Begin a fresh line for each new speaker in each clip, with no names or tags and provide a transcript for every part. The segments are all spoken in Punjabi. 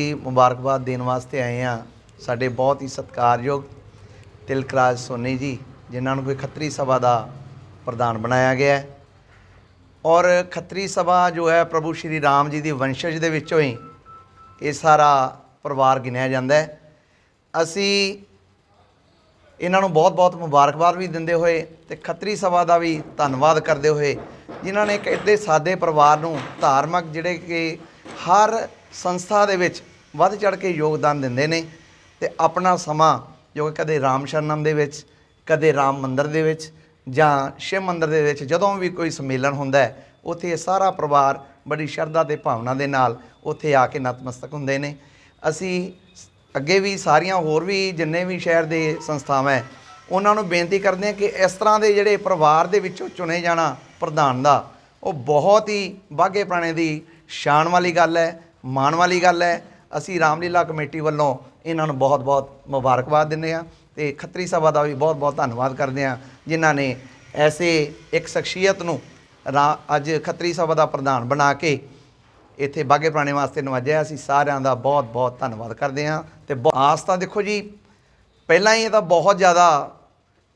ਜੀ ਮੁਬਾਰਕਬਾਦ ਦੇਣ ਵਾਸਤੇ ਆਏ ਆ ਸਾਡੇ ਬਹੁਤ ਹੀ ਸਤਿਕਾਰਯੋਗ ਤਿਲਕਰਾਜ ਸੋਨੀ ਜੀ, ਜਿਨ੍ਹਾਂ ਨੂੰ ਕੋਈ ਖੱਤਰੀ ਸਭਾ ਦਾ ਪ੍ਰਧਾਨ ਬਣਾਇਆ ਗਿਆ ਹੈ। ਔਰ ਖੱਤਰੀ ਸਭਾ ਜੋ ਹੈ ਪ੍ਰਭੂ ਸ਼੍ਰੀ ਰਾਮ ਜੀ ਦੀ ਵੰਸ਼ਜ ਦੇ ਵਿੱਚੋਂ ਹੀ ਇਹ ਸਾਰਾ ਪਰਿਵਾਰ ਗਿਣਿਆ ਜਾਂਦਾ ਹੈ। ਅਸੀਂ ਇਹਨਾਂ ਨੂੰ ਬਹੁਤ-ਬਹੁਤ ਮੁਬਾਰਕਬਾਦ ਵੀ ਦਿੰਦੇ ਹੋਏ ਤੇ ਖੱਤਰੀ ਸਭਾ ਦਾ ਵੀ ਧੰਨਵਾਦ ਕਰਦੇ ਹੋਏ ਜਿਨ੍ਹਾਂ ਨੇ ਇੱਕ ਇੱਡੇ ਸਾਦੇ ਪਰਿਵਾਰ ਨੂੰ ਧਾਰਮਿਕ ਜਿਹੜੇ ਕਿ ਹਰ ਸੰਸਥਾ ਦੇ ਵਿੱਚ ਵੱਧ ਚੜ ਕੇ ਯੋਗਦਾਨ ਦਿੰਦੇ ਨੇ ਤੇ ਆਪਣਾ ਸਮਾਂ ਜੋ ਕਿ ਕਦੇ ਰਾਮ ਸ਼ਰਨਮ ਦੇ ਵਿੱਚ, ਕਦੇ ਰਾਮ ਮੰਦਿਰ ਦੇ ਵਿੱਚ ਜਾਂ ਸ਼ਿਵ ਮੰਦਿਰ ਦੇ ਵਿੱਚ ਜਦੋਂ ਵੀ ਕੋਈ ਸੰਮੇਲਨ ਹੁੰਦਾ ਹੈ, ਉੱਥੇ ਸਾਰਾ ਪਰਿਵਾਰ ਬੜੀ ਸ਼ਰਧਾ ਤੇ ਭਾਵਨਾ ਦੇ ਨਾਲ ਉੱਥੇ ਆ ਕੇ ਨਤਮਸਤਕ ਹੁੰਦੇ ਨੇ। ਅਸੀਂ ਅੱਗੇ ਵੀ ਸਾਰੀਆਂ ਹੋਰ ਵੀ ਜਿੰਨੇ ਵੀ ਸ਼ਹਿਰ ਦੇ ਸੰਸਥਾਵਾਂ ਹੈ, ਉਹਨਾਂ ਨੂੰ ਬੇਨਤੀ ਕਰਦੇ ਹਾਂ ਕਿ ਇਸ ਤਰ੍ਹਾਂ ਦੇ ਜਿਹੜੇ ਪਰਿਵਾਰ ਦੇ ਵਿੱਚੋਂ ਚੁਣੇ ਜਾਣਾ ਪ੍ਰਧਾਨ ਦਾ, ਉਹ ਬਹੁਤ ਹੀ ਬਾਗੇ ਪੁਰਾਣੇ ਦੀ ਸ਼ਾਨ ਵਾਲੀ ਗੱਲ ਹੈ, ਮਾਣ ਵਾਲੀ ਗੱਲ ਹੈ ਅਸੀਂ ਰਾਮਲੀਲਾ ਕਮੇਟੀ ਵੱਲੋਂ ਇਹਨਾਂ ਨੂੰ ਬਹੁਤ-ਬਹੁਤ ਮੁਬਾਰਕਬਾਦ ਦਿੰਦੇ ਹਾਂ ਤੇ ਖੱਤਰੀ ਸਭਾ ਦਾ ਵੀ ਬਹੁਤ-ਬਹੁਤ ਧੰਨਵਾਦ ਕਰਦੇ ਹਾਂ, ਜਿਨ੍ਹਾਂ ਨੇ ਐਸੇ ਇੱਕ ਸ਼ਖਸੀਅਤ ਨੂੰ ਰਾ- ਅੱਜ ਖੱਤਰੀ ਸਭਾ ਦਾ ਪ੍ਰਧਾਨ ਬਣਾ ਕੇ ਇੱਥੇ ਬਾਗੇ ਪ੍ਰਾਣੇ ਵਾਸਤੇ ਨਵਾਜਿਆ ਅਸੀਂ ਸਾਰਿਆਂ ਦਾ ਬਹੁਤ ਬਹੁਤ ਧੰਨਵਾਦ ਕਰਦੇ ਹਾਂ ਤੇ ਬਹੁ- ਆਸ ਤਾਂ ਦੇਖੋ ਜੀ, ਪਹਿਲਾਂ ਹੀ ਇਹ ਤਾਂ ਬਹੁਤ ਜ਼ਿਆਦਾ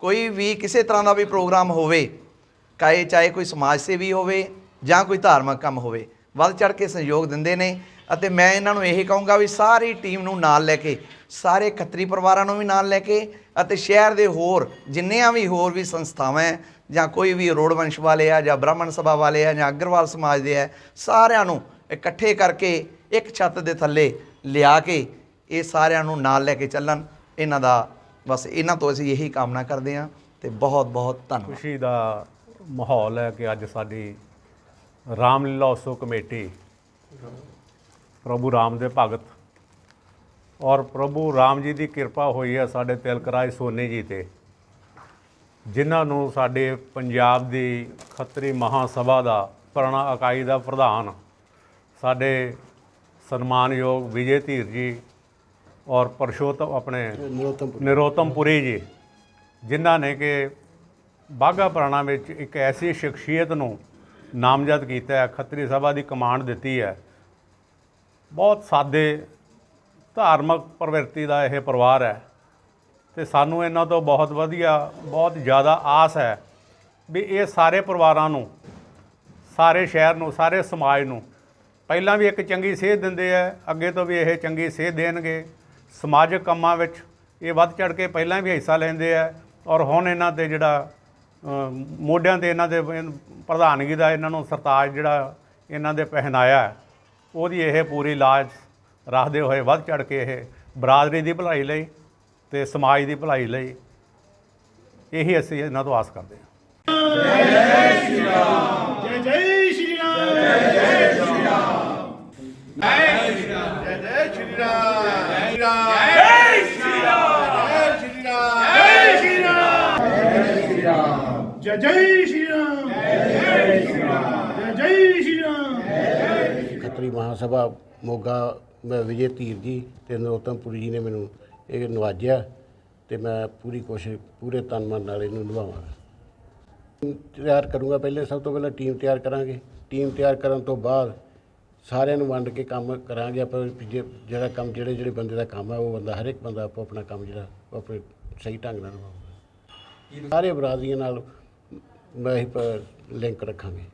ਕੋਈ ਵੀ ਕਿਸੇ ਤਰ੍ਹਾਂ ਦਾ ਵੀ ਪ੍ਰੋਗਰਾਮ ਹੋਵੇ, ਕਾਏ ਚਾਹੇ ਕੋਈ ਸਮਾਜ ਸੇਵੀ ਹੋਵੇ ਜਾਂ ਕੋਈ ਧਾਰਮਿਕ ਕੰਮ ਹੋਵੇ ਵੱਧ ਚੜ ਕੇ ਸਹਿਯੋਗ ਦਿੰਦੇ ਨੇ ਅਤੇ ਮੈਂ ਇਹਨਾਂ ਨੂੰ ਇਹ ਕਹੂੰਗਾ ਵੀ ਸਾਰੀ ਟੀਮ ਨੂੰ ਨਾਲ ਲੈ ਕੇ, ਸਾਰੇ ਖੱਤਰੀ ਪਰਿਵਾਰਾਂ ਨੂੰ ਵੀ ਨਾਲ ਲੈ ਕੇ ਅਤੇ ਸ਼ਹਿਰ ਦੇ ਹੋਰ ਜਿੰਨੀਆਂ ਵੀ ਹੋਰ ਵੀ ਸੰਸਥਾਵਾਂ ਹੈ ਜਾਂ ਕੋਈ ਵੀ ਰੋੜ ਵੰਸ਼ ਵਾਲੇ ਆ ਜਾਂ ਬ੍ਰਾਹਮਣ ਸਭਾ ਵਾਲੇ ਆ ਜਾਂ ਅਗਰਵਾਲ ਸਮਾਜ ਦੇ ਆ, ਸਾਰਿਆਂ ਨੂੰ ਇਕੱਠੇ ਕਰਕੇ ਇੱਕ ਛੱਤ ਦੇ ਥੱਲੇ ਲਿਆ ਕੇ ਇਹ ਸਾਰਿਆਂ ਨੂੰ ਨਾਲ ਲੈ ਕੇ ਚੱਲਣ। ਇਹਨਾਂ ਦਾ ਬਸ ਇਹਨਾਂ ਤੋਂ ਅਸੀਂ ਇਹੀ ਕਾਮਨਾ ਕਰਦੇ ਹਾਂ ਤੇ ਬਹੁਤ ਬਹੁਤ ਧੰਨਵਾਦ।
ਖੁਸ਼ੀ ਦਾ ਮਾਹੌਲ ਹੈ ਕਿ ਅੱਜ ਸਾਡੀ ਰਾਮਲੀਲਾ ਉਤਸਵ ਕਮੇਟੀ, ਪ੍ਰਭੂ ਰਾਮ ਦੇ ਭਗਤ। ਔਰ ਪ੍ਰਭੂ ਰਾਮ ਜੀ ਦੀ ਕਿਰਪਾ ਹੋਈ ਹੈ ਸਾਡੇ ਤਿਲਕਰਾਜ ਸੋਨੀ ਜੀ ਤੇ, ਜਿਨ੍ਹਾਂ ਨੂੰ ਸਾਡੇ ਪੰਜਾਬ ਦੀ ਖੱਤਰੀ ਮਹਾਸਭਾ ਦਾ, ਪੁਰਾਣਾ ਇਕਾਈ ਦਾ ਪ੍ਰਧਾਨ, ਸਾਡੇ ਸਨਮਾਨਯੋਗ ਵਿਜੇ ਧੀਰ ਜੀ ਔਰ ਪਰਸ਼ੋਤਮ ਆਪਣੇ ਨਿਰੋਤਮਪੁਰੀ ਜੀ, ਜਿਨ੍ਹਾਂ ਨੇ ਕਿ ਬਾਘਾ ਪੁਰਾਣਾ ਵਿੱਚ ਇੱਕ ਐਸੀ ਸ਼ਖਸੀਅਤ ਨੂੰ ਨਾਮਜ਼ਦ ਕੀਤਾ ਹੈ, ਖੱਤਰੀ ਸਭਾ ਦੀ ਕਮਾਂਡ ਦਿੱਤੀ ਹੈ। ਬਹੁਤ ਸਾਦੇ ਧਾਰਮਿਕ ਪ੍ਰਵਿਰਤੀ ਦਾ ਇਹ ਪਰਿਵਾਰ ਹੈ ਤੇ ਸਾਨੂੰ ਇਹਨਾਂ ਤੋਂ ਬਹੁਤ ਵਧੀਆ, ਬਹੁਤ ਜ਼ਿਆਦਾ ਆਸ ਹੈ ਵੀ ਇਹ ਸਾਰੇ ਪਰਿਵਾਰਾਂ ਨੂੰ, ਸਾਰੇ ਸ਼ਹਿਰ ਨੂੰ, ਸਾਰੇ ਸਮਾਜ ਨੂੰ ਪਹਿਲਾਂ ਵੀ ਇੱਕ ਚੰਗੀ ਸੇਧ ਦਿੰਦੇ ਆ, ਅੱਗੇ ਤੋਂ ਵੀ ਇਹ ਚੰਗੀ ਸੇਧ ਦੇਣਗੇ। ਸਮਾਜਿਕ ਕੰਮਾਂ ਵਿੱਚ ਇਹ ਵੱਧ ਚੜ ਕੇ ਪਹਿਲਾਂ ਵੀ ਹਿੱਸਾ ਲੈਂਦੇ ਆ ਔਰ ਹੁਣ ਇਹਨਾਂ ਤੇ ਜਿਹੜਾ ਮੋਢਿਆਂ ਤੇ ਇਹਨਾਂ ਦੇ ਪ੍ਰਧਾਨਗੀ ਦਾ ਇਹਨਾਂ ਨੂੰ ਸਰਤਾਜ ਜਿਹੜਾ ਇਹਨਾਂ ਦੇ ਪਹਿਨਾਇਆ ਉਹਦੀ ਇਹ ਪੂਰੀ ਲਾਜ ਰੱਖਦੇ ਹੋਏ ਵੱਧ ਚੜ ਕੇ ਇਹ ਬਰਾਦਰੀ ਦੀ ਭਲਾਈ ਲਈ ਤੇ ਸਮਾਜ ਦੀ ਭਲਾਈ ਲਈ ਇਹੀ ਅਸੀਂ ਇਹਨਾਂ ਤੋਂ ਆਸ ਕਰਦੇ ਹਾਂ।
ਜੈ ਜੈ ਸ਼੍ਰੀ ਰਾਮ। ਜੈ ਜੈ ਸ਼੍ਰੀ ਰਾਮ। ਜੈ ਜੈ ਸ਼੍ਰੀ ਰਾਮ
ਖੱਤਰੀ ਮਹਾਸਭਾ ਮੋਗਾ, ਮੈਂ ਵਿਜੇ ਧੀਰ ਜੀ ਤੇ ਨਰੋਤਮਪੁਰੀ ਜੀ ਨੇ ਮੈਨੂੰ ਇਹ ਨਵਾਜਿਆ ਤੇ ਮੈਂ ਪੂਰੀ ਕੋਸ਼ਿਸ਼, ਪੂਰੇ ਤਨ ਮਨ ਨਾਲ ਇਹਨੂੰ ਨਿਭਾਵਾਂਗਾ। ਟੀਮ ਤਿਆਰ ਕਰੂੰਗਾ ਪਹਿਲੇ, ਸਭ ਤੋਂ ਪਹਿਲਾਂ ਟੀਮ ਤਿਆਰ ਕਰਾਂਗੇ। ਟੀਮ ਤਿਆਰ ਕਰਨ ਤੋਂ ਬਾਅਦ ਸਾਰਿਆਂ ਨੂੰ ਵੰਡ ਕੇ ਕੰਮ ਕਰਾਂਗੇ ਆਪਾਂ ਜੇ- ਜਿਹੜਾ ਕੰਮ, ਜਿਹੜੇ ਜਿਹੜੇ ਬੰਦੇ ਦਾ ਕੰਮ ਹੈ ਉਹ ਬੰਦਾ ਹਰ ਇੱਕ ਬੰਦਾ ਆਪੋ ਆਪਣਾ ਕੰਮ ਜਿਹੜਾ ਉਹ ਆਪਣੇ ਸਹੀ ਢੰਗ ਨਾਲ ਨਿਭਾਊਗਾ। ਸਾਰੇ ਬਰਾਦਰੀਆਂ ਨਾਲ ਮੈਂ ਹੀ ਲਿੰਕ ਰੱਖਾਂਗੇ।